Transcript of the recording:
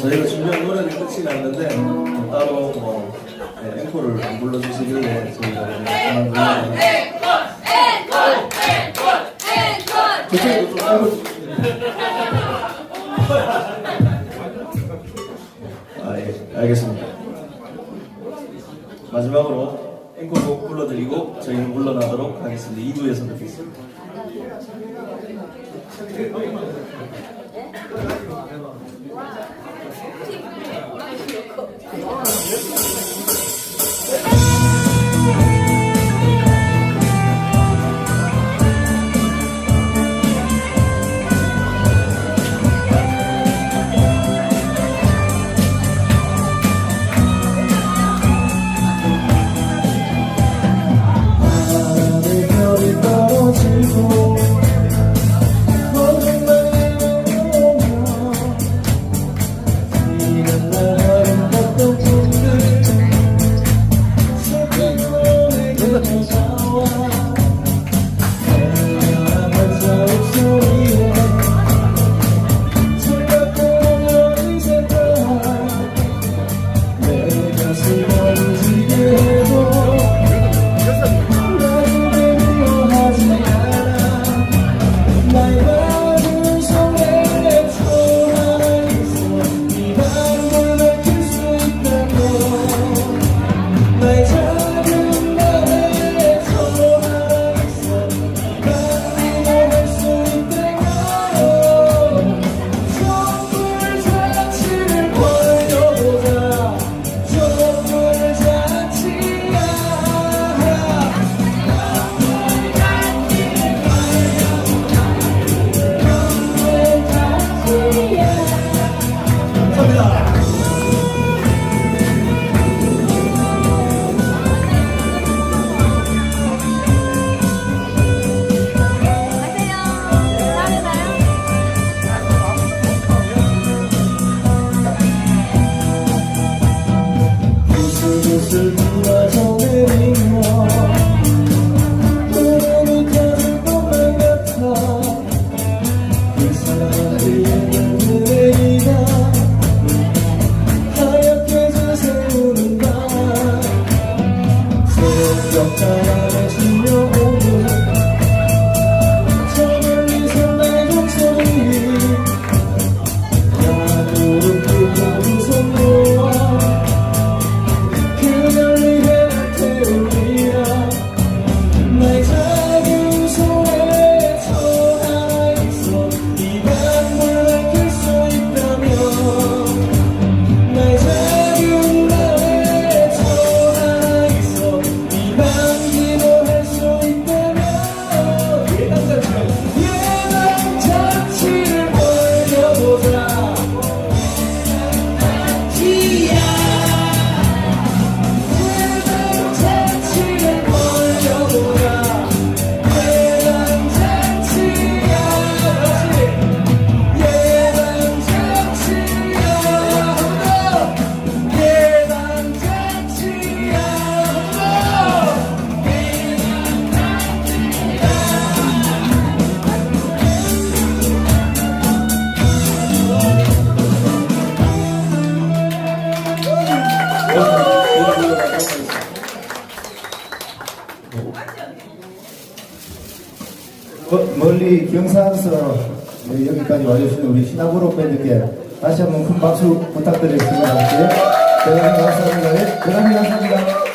저희가 준비한 노래는 끝이 났는데 따로 뭐 네, 앵콜을 안 불러주시길래 저희가 그만 불러드렸는데 저쪽도 좀 알고 아, 예, 알겠습니다. 마지막으로 앵콜곡 불러드리고 저희는 물러나도록 하겠습니다. 2부에서 뵙겠습니다. 하 구슬구슬 비와서 내리며 구름이 터질 것만 같아 그 사이에 내리다. 하얗게 새세우는 밤 새벽 바람에 멀리 경산에서 네, 여기까지 와주신 우리 시나브로 밴드께 다시 한번 큰 박수 부탁드리겠습니다. 네, 대단히 감사합니다. 네, 대단히 감사합니다.